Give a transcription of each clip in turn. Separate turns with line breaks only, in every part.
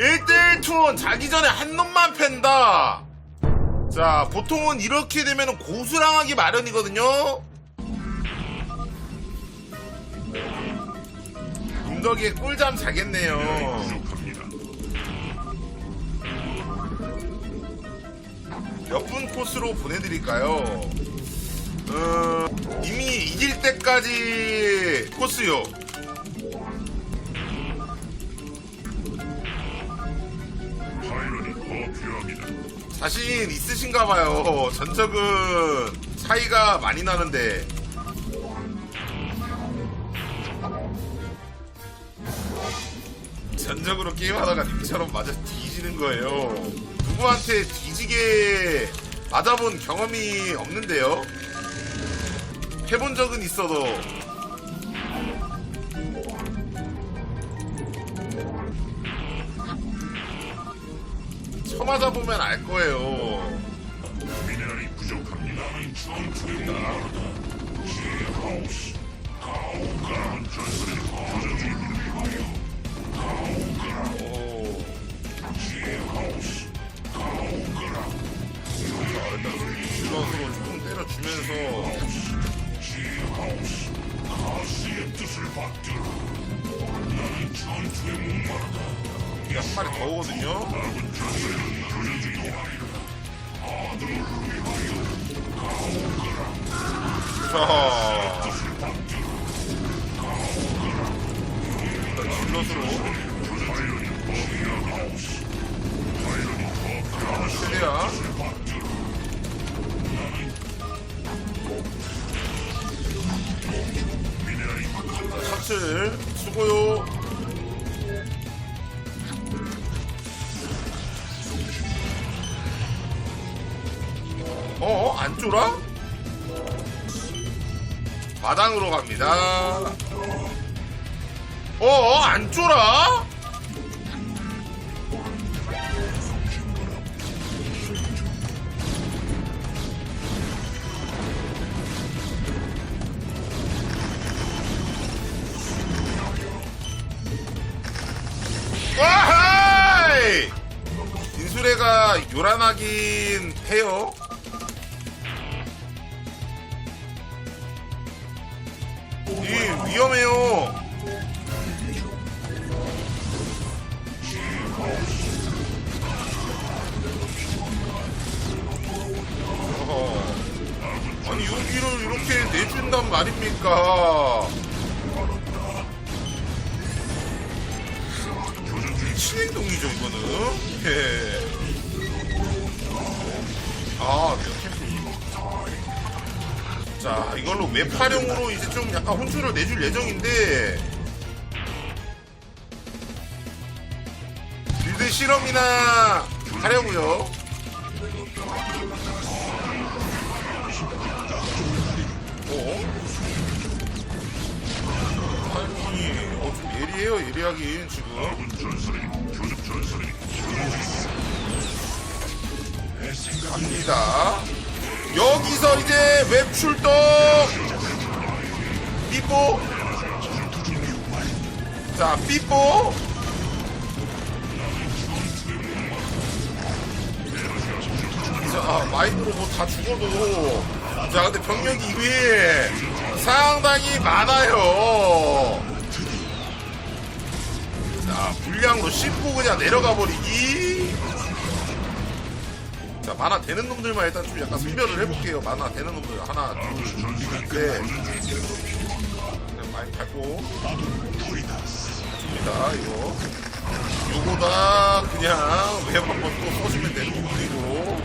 1대1 투혼 자기 전에 한 놈만 팬다. 자, 보통은 이렇게 되면 고수랑하기 마련이거든요. 임덕이의 꿀잠 자겠네요.
부족합니다.
몇분 코스로 보내드릴까요? 어, 이미 이길 때까지 코스요. 자신 있으신가 봐요. 전적은 차이가 많이 나는데. 전적으로 게임하다가 님처럼 맞아 뒤지는 거예요. 누구한테 뒤지게 맞아본 경험이 없는데요. 해본 적은 있어도 쳐맞아 보면 알 거예요.
미네랄이 부족합니다. 전투입니다. 제하우스 가오가 전설의 도전 중입니다.
오.
제하우스
질럿으로 조금 때려주면서
제하우스 가스의 뜻을 받들어. 나는 전투에 목마르다.
이게 한 마리 더 오거든요. 자. 일단 질럿으로. 최대한. 셔틀 수고요. 안 쫄아? 마당으로 갑니다. 어? 안 쫄아? 와하이! 인수레가 요란하긴 해요. 위험해요. 어허. 아니 여기를 이렇게 내준단 말입니까? 친행동이죠 이거는. 예. 아 캠핑. 자 이걸로 웹활용으로 이제 좀 약간 혼쭐을 내줄 예정인데 빌드 실험이나 하려고요. 어? 아니, 어, 좀 예리해요, 예리하긴, 지금. 갑니다. 여기서 이제 웹 출동! 삐뽀! 자, 삐뽀! 자, 마인드로 뭐 다 죽어도. 자, 근데 병력이 이게 상당히 많아요. 자, 불량으로 씹고 그냥 내려가 버리기. 자, 만화 되는 놈들만 일단 좀 약간 선별을 해볼게요. 만화 되는 놈들 하나, 둘, 셋. 그냥 많이 밟고. 줍니다, 이거. 요거다, 그냥 웹 한번 또 써주면 되는 부분이고.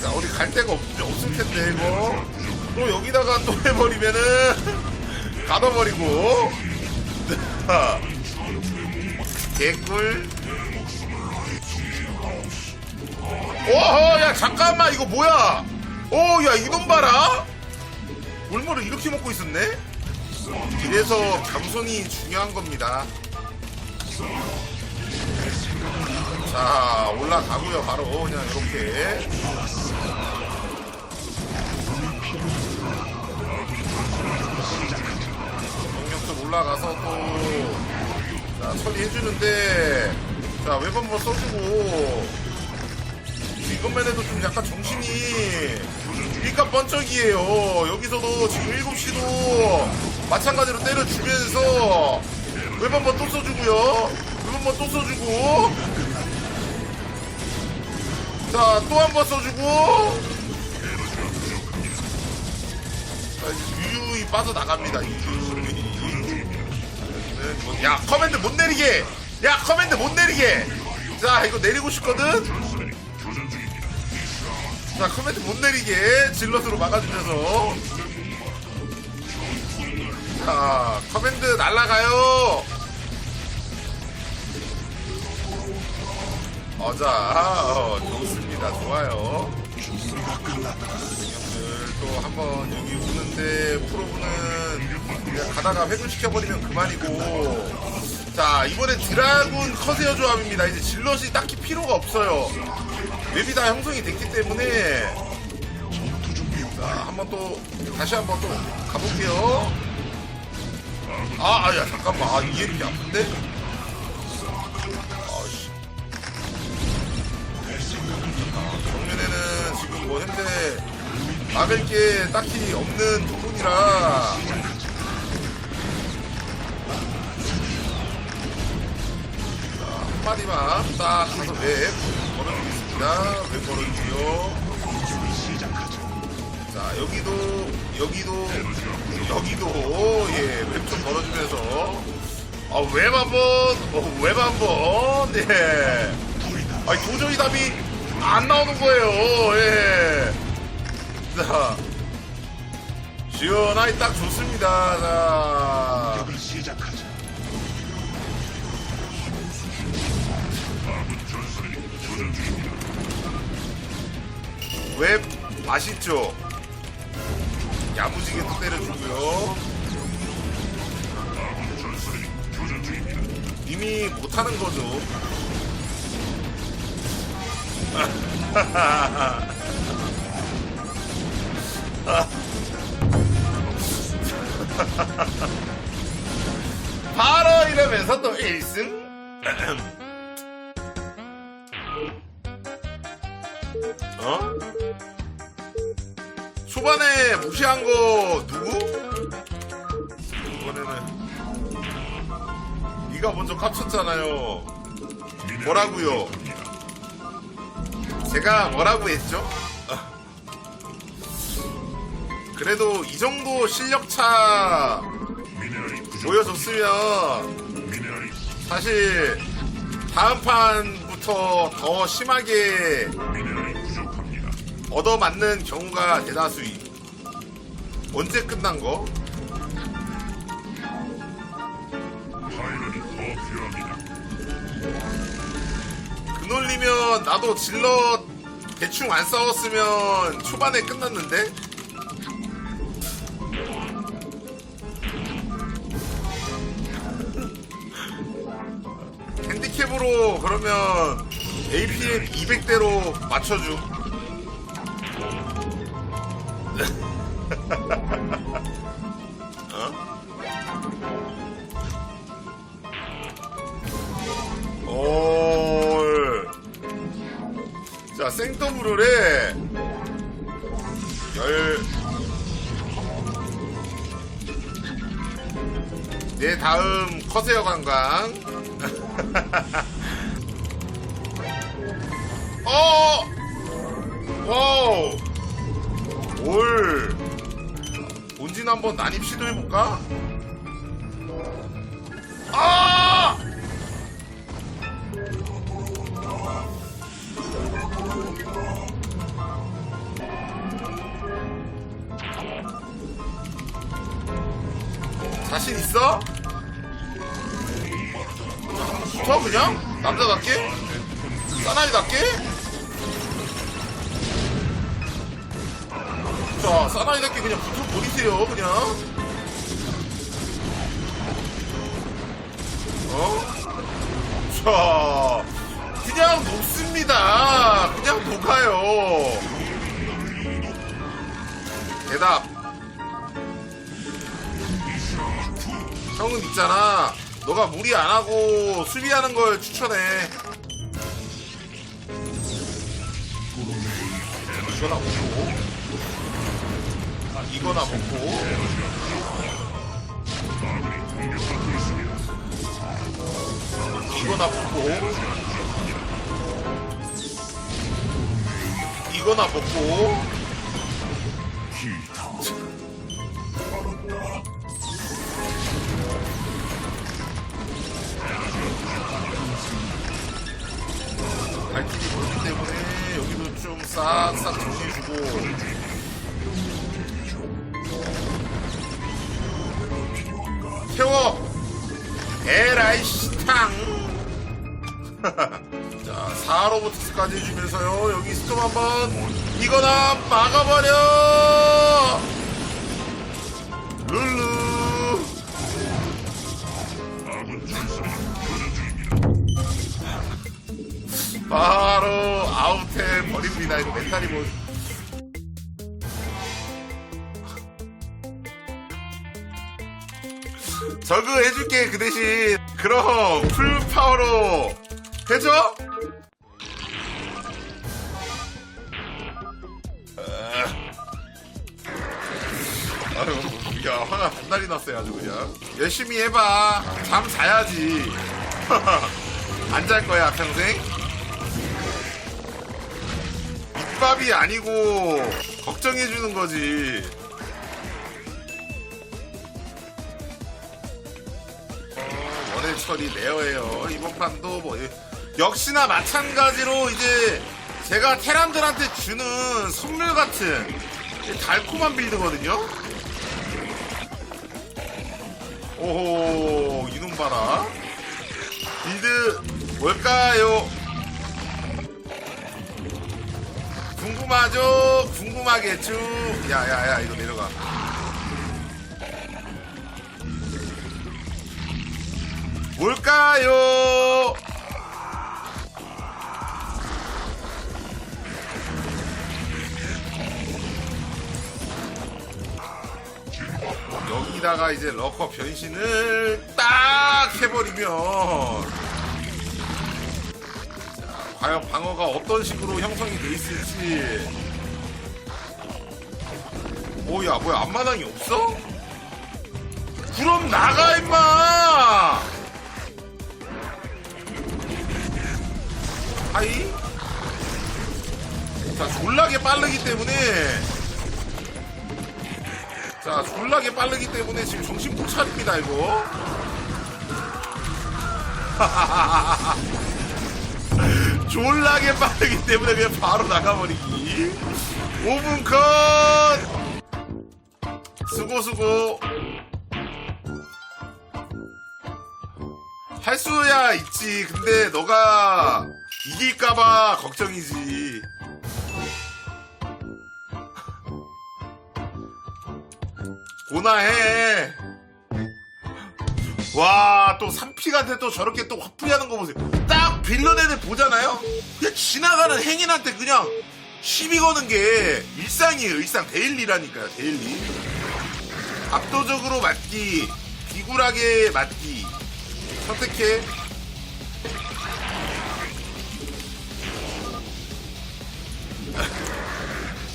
자, 우리 갈 데가 없, 없을 텐데, 이거. 또 여기다가 또 해버리면은, 가둬버리고. 자, 개꿀. 오호 야 잠깐만 이거 뭐야? 오야 이놈 봐라. 물물을 이렇게 먹고 있었네? 이래서 겸손이 중요한 겁니다. 자 올라가고요 바로 그냥 이렇게. 병력들 올라가서 또 자, 처리해주는데, 자, 웹 한번 써주고, 이것만 해도 좀 약간 정신이, 일감 번쩍이에요. 여기서도 지금 7시도 마찬가지로 때려 주면서, 웹 한번 또 써주고요. 웹 한번 또 써주고, 자, 또 한 번 써주고, 자, 유유히 빠져나갑니다. 유유히. 야 커맨드 못 내리게 야 커맨드 못 내리게 자 이거 내리고 싶거든 자 커맨드 못 내리게 질럿으로 막아주면서. 자 커맨드 날라가요. 어자 어, 좋습니다. 좋아요. 또 한번 여기 오는데 프로브는 그냥 가다가 회군시켜버리면 그만이고. 자 이번에 드라군 커세어 조합입니다. 이제 질럿이 딱히 필요가 없어요 웹이 다 형성이 됐기 때문에 자 한번 또 다시 한번 또 가볼게요. 아야 잠깐만. 아 이해력이 아픈데? 아씨. 정면에는 지금 뭐 현재 막을 게 딱히 없는 부분이라. 자, 한마디만 딱 가서 웹 웹 걸어주고요 자 여기도 여기도 여기도 예 웹 좀 걸어주면서. 아웹 한번 어, 웹 한번 예. 아니 도저히 답이 안 나오는 거예요 예. 자 시원하게 딱 좋습니다. 자 웹 맛있죠? 야무지게 또 때려주고요. 이미 못하는 거죠. 바로 이러면서 또 1승. 어? 초반에 무시한 거 누구? 이번에는 네가 먼저 깝쳤잖아요. 뭐라고요? 제가 뭐라고 했죠? 그래도 이 정도 실력차. 보여줬으면 사실 다음 판부터 더 심하게 얻어맞는 경우가 대다수이. 언제 끝난 거? 그놀리면 나도 질러 대충 안 싸웠으면 초반에 끝났는데? 핸디캡으로 그러면 APM 200대로 맞춰 줘. 올. 자, 생더블을 열. 내 다음 커세어 관광. 어! 와우! 올. 본진 한번 난입 시도해볼까? 아! 자신 있어? 붙어 그냥? 남자답게? 사나이답게? 자 사나이답게 그냥 붙어 버리세요 그냥? 어? 자 그냥 녹습니다. 그냥 녹아요. 대답. 형은 있잖아. 너가 무리 안 하고 수비하는 걸 추천해. 이거나 먹고, 이거나 먹고, 이거나 먹고, 이거나 먹고. 발길이 멀기 때문에 여기도 좀 싹싹 정리해주고 태워 에라이 시탕 자 4로보트스까지 해주면서요 여기 스톰 한번 이거나 막아버려 룰루. 바로 아웃해 버립니다. 이거 멘탈이 뭐. 저그 해줄게 그 대신. 그럼 풀 파워로 해줘? 아, 아유 야 화가 반달이 났어요 아주 그냥. 열심히 해봐. 잠 자야지. 안 잘 거야 평생. 밑밥이 아니고 걱정해주는 거지. 처리 레어예요. 이번 판도 뭐 역시나 마찬가지로 이제 제가 테란들한테 주는 선물 같은 달콤한 빌드거든요. 오호 이놈 봐라. 빌드 뭘까요? 궁금하죠? 궁금하겠죠? 야야야 이거 내려가 뭘까요? 여기다가 이제 러커 변신을 딱 해버리면 과연 방어가 어떤 식으로 형성이 돼 있을지. 오야 뭐야 앞마당이 없어? 그럼 나가 임마. 하이. 자 졸라게 빠르기 때문에. 자 졸라게 빠르기 때문에 지금 정신 못 차립니다 이거. 졸라게 빠르기 때문에 그냥 바로 나가버리기 5분 컷 수고 수고 할 수야 있지 근데 너가 이길까봐 걱정이지 고나해 와, 또 3픽한테 또 저렇게 또 화풀이 하는 거 보세요. 딱 빌런 애들 보잖아요? 그냥 지나가는 행인한테 그냥 시비 거는 게 일상이에요, 일상. 데일리라니까요, 데일리. 압도적으로 맞기, 비굴하게 맞기. 선택해.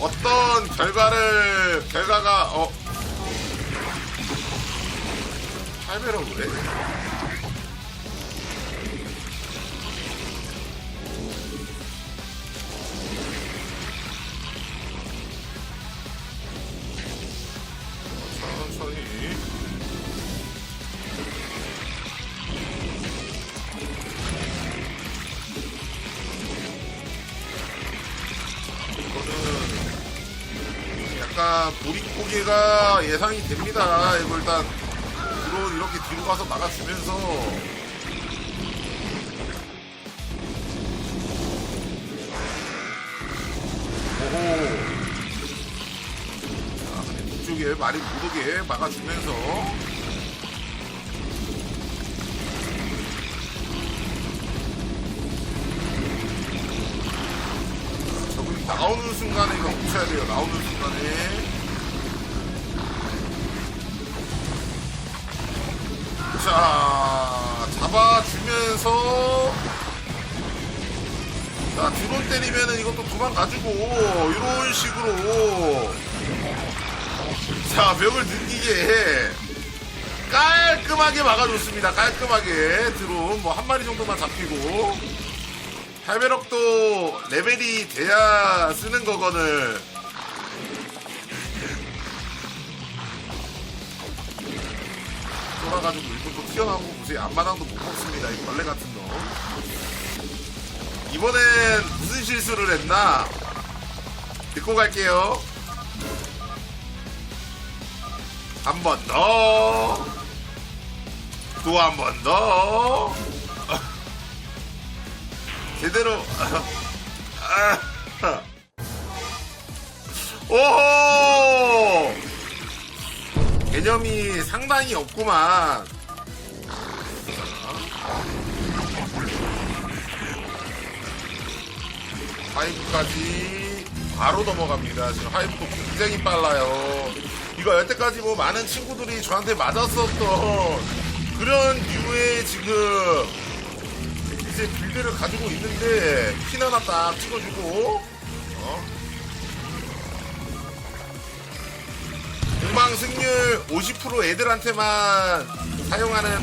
어떤 결과를, 결과가, 어, 8배라고 그래? 보릿고개가 예상이 됩니다. 이거 일단 드론 이렇게 뒤로 가서 막아주면서. 오호. 자, 뒤쪽에 말이 못 오게 막아주면서. 저분이 나오는 순간에 이거 묻혀야 돼요. 나오는 순간에 자 잡아주면서. 자 드론 때리면은 이것도 도망가지고 이런 식으로. 자 벽을 느끼게 해. 깔끔하게 막아줬습니다. 깔끔하게 드론. 뭐 한 마리 정도만 잡히고. 팔베럭도 레벨이 돼야 쓰는 거거든 쫄아가지고 일본 또 튀어나온 거 보세요 앞마당도 못 먹습니다 이 벌레 같은 놈 이번엔 무슨 실수를 했나 듣고 갈게요 한 번 더. 또 한 번 더. 제대로. 오! 개념이 상당히 없구만. 하이브까지 바로 넘어갑니다. 지금 하이브도 굉장히 빨라요. 이거 여태까지 뭐 많은 친구들이 저한테 맞았었던 그런 류의 지금 이제 빌드를 가지고 있는데 핀 하나 딱 찍어주고 공방 승률 50% 애들한테만 사용하는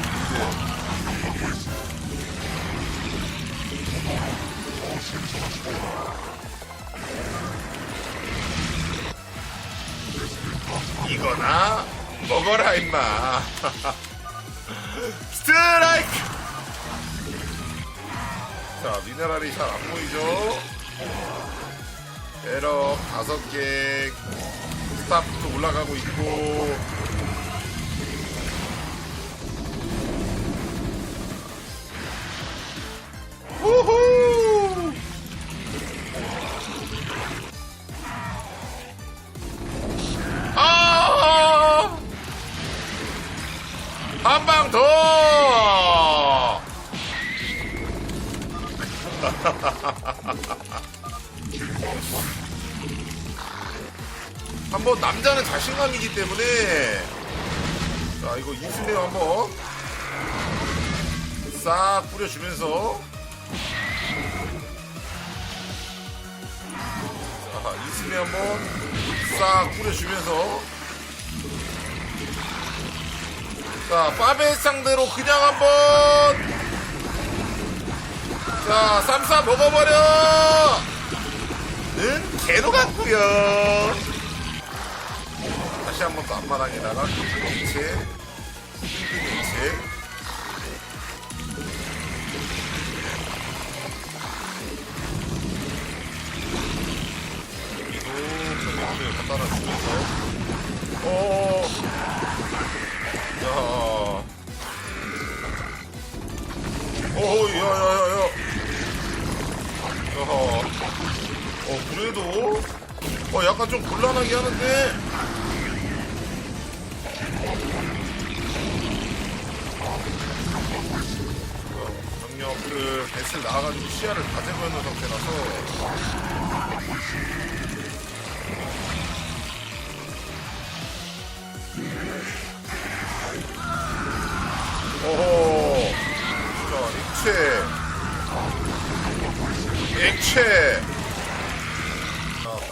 빌드 이거나 먹어라 임마. 스트라이크! 자 미네랄이 잘 안 보이죠? 에러 다섯 개 스타프도 올라가고 있고 우후 아! 한방 더! 한번 남자는 자신감이기 때문에. 자 이거 인스네어 한번. 싹 뿌려주면서. 자 인스네어 한번 싹 뿌려주면서. 자 파베 상대로 그냥 한번. 자 쌈싸 먹어버려. 는 개노 같구요 다시 한 번 또 앞마당에다가 여기도 전력을 갖다 놔주면서 어 야. 오, 야, 야, 야, 야. 야. 어, 그래도, 어, 약간 좀 곤란하게 하는데. 어, 병력들 배슬 나와가지고 시야를 다 제거해놓은 상태라서. 오호. 자, 액체. 액체.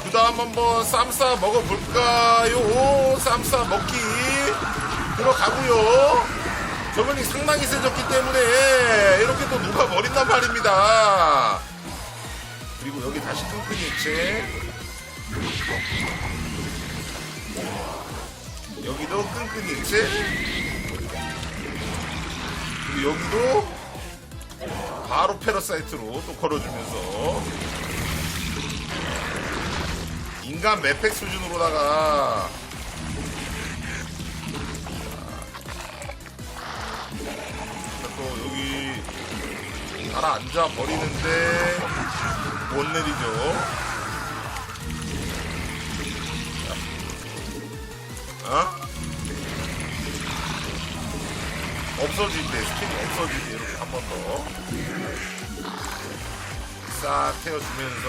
그 다음 한번 쌈싸 먹어볼까요? 쌈싸 먹기 들어가고요. 저번이 상당히 세졌기 때문에 이렇게 또 녹아버린단 말입니다. 그리고 여기 다시 끈끈이 액체. 여기도 끈끈이 액체. 그리고 여기도 바로 패러사이트로 또 걸어주면서 인간 맵팩 수준으로다가 가라앉아 버리는데 못 내리죠 어? 없어질 때 스킬이 없어질 때 이렇게 한 번 더 싹 태워주면서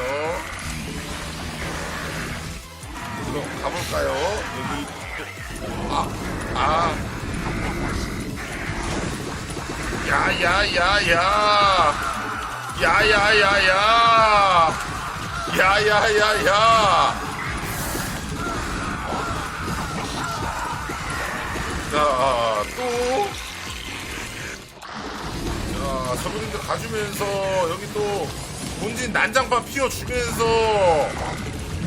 이거 가볼까요? 여기 또- 아, 아. 야야야야. 야야야야. 야야야야. 자또. 자 서브님들 가주면서 여기 또 본진 난장판 피워주면서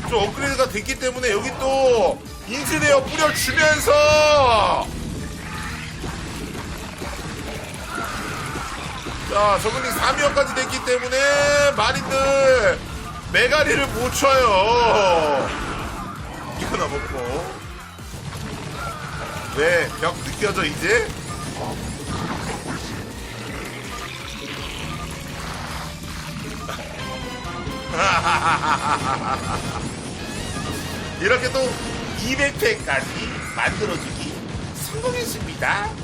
좀 업그레이드가 됐기 때문에 여기 또 인스레어 뿌려주면서 자, 저글링 3위어까지 됐기 때문에 마린들 메가리를 못 쳐요. 이거 나 먹고. 왜? 벽 느껴져, 이제? 이렇게 또 200회까지 만들어주기 성공했습니다.